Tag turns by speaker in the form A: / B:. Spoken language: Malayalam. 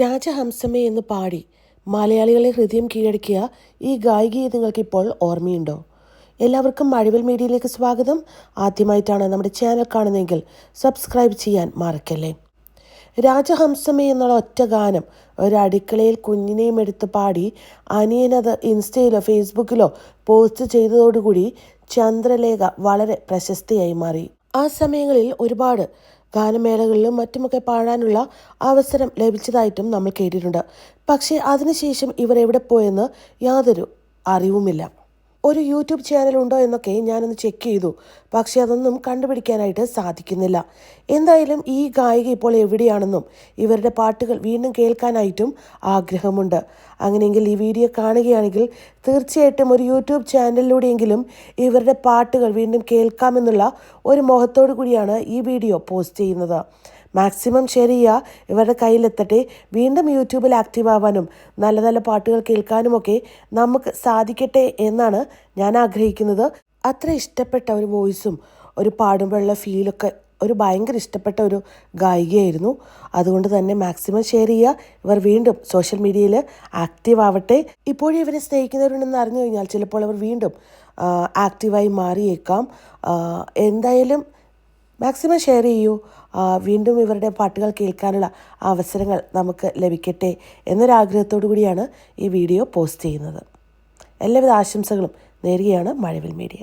A: രാജഹംസമേ.
B: എന്ന് പാടി മലയാളികളെ ഹൃദയം കീഴടക്കിയ ഈ ഗായികയെ നിങ്ങൾക്കിപ്പോൾ ഓർമ്മയുണ്ടോ? എല്ലാവർക്കും മഴവിൽ മീഡിയയിലേക്ക് സ്വാഗതം. ആദ്യമായിട്ടാണ് നമ്മുടെ ചാനൽ കാണുന്നതെങ്കിൽ സബ്സ്ക്രൈബ് ചെയ്യാൻ മറക്കല്ലേ. രാജഹംസമേ എന്നുള്ള ഒറ്റ ഗാനം ഒരു അടുക്കളയിൽ കുഞ്ഞിനെയും എടുത്ത് പാടി അനിയനത് ഇൻസ്റ്റയിലോ ഫേസ്ബുക്കിലോ പോസ്റ്റ് ചെയ്തതോടുകൂടി ചന്ദ്രലേഖ വളരെ പ്രശസ്തിയായി മാറി. ആ സമയങ്ങളിൽ ഒരുപാട് ഗാനമേളകളിലും മറ്റുമൊക്കെ പാടാനുള്ള അവസരം ലഭിച്ചതായിട്ടും നമ്മൾ കേട്ടിട്ടുണ്ട്. പക്ഷേ അതിനുശേഷം ഇവർ എവിടെ പോയെന്ന് യാതൊരു അറിവുമില്ല. ഒരു യൂട്യൂബ് ചാനൽ ഉണ്ടോ എന്നൊക്കെ ഞാനൊന്ന് ചെക്ക് ചെയ്തു. പക്ഷേ അതൊന്നും കണ്ടുപിടിക്കാനായിട്ട് സാധിക്കുന്നില്ല. എന്തായാലും ഈ ഗായിക ഇപ്പോൾ എവിടെയാണെന്നും ഇവരുടെ പാട്ടുകൾ വീണ്ടും കേൾക്കാനായിട്ടും ആഗ്രഹമുണ്ട്. അങ്ങനെയെങ്കിൽ ഈ വീഡിയോ കാണുകയാണെങ്കിൽ തീർച്ചയായിട്ടും ഒരു യൂട്യൂബ് ചാനലിലൂടെയെങ്കിലും ഇവരുടെ പാട്ടുകൾ വീണ്ടും കേൾക്കാമെന്നുള്ള ഒരു മോഹത്തോടു കൂടിയാണ് ഈ വീഡിയോ പോസ്റ്റ് ചെയ്യുന്നത്. മാക്സിമം ഷെയർ ചെയ്യുക ഇവരുടെ കയ്യിലെത്തട്ടെ. വീണ്ടും യൂട്യൂബിൽ ആക്റ്റീവ് ആവാനും നല്ല നല്ല പാട്ടുകൾ കേൾക്കാനുമൊക്കെ നമുക്ക് സാധിക്കട്ടെ എന്നാണ് ഞാൻ ആഗ്രഹിക്കുന്നത്. അത്ര ഇഷ്ടപ്പെട്ട ഒരു വോയിസും ഒരു പാടുമ്പോഴുള്ള ഫീലൊക്കെ ഒരു ഭയങ്കര ഇഷ്ടപ്പെട്ട ഒരു ഗായികയായിരുന്നു. അതുകൊണ്ട് തന്നെ മാക്സിമം ഷെയർ ചെയ്യുക. ഇവർ വീണ്ടും സോഷ്യൽ മീഡിയയിൽ ആക്റ്റീവ് ആവട്ടെ. ഇപ്പോഴും ഇവരെ സ്നേഹിക്കുന്നവരുണ്ടെന്ന് അറിഞ്ഞു കഴിഞ്ഞാൽ ചിലപ്പോൾ അവർ വീണ്ടും ആക്റ്റീവായി മാറിയേക്കാം. എന്തായാലും മാക്സിമം ഷെയർ ചെയ്യൂ. വീണ്ടും ഇവരുടെ പാട്ടുകൾ കേൾക്കാനുള്ള അവസരങ്ങൾ നമുക്ക് ലഭിക്കട്ടെ എന്നൊരാഗ്രഹത്തോടു കൂടിയാണ് ഈ വീഡിയോ പോസ്റ്റ് ചെയ്യുന്നത്. എല്ലാവിധ ആശംസകളും നേരുകയാണ് മഴവിൽ മീഡിയ.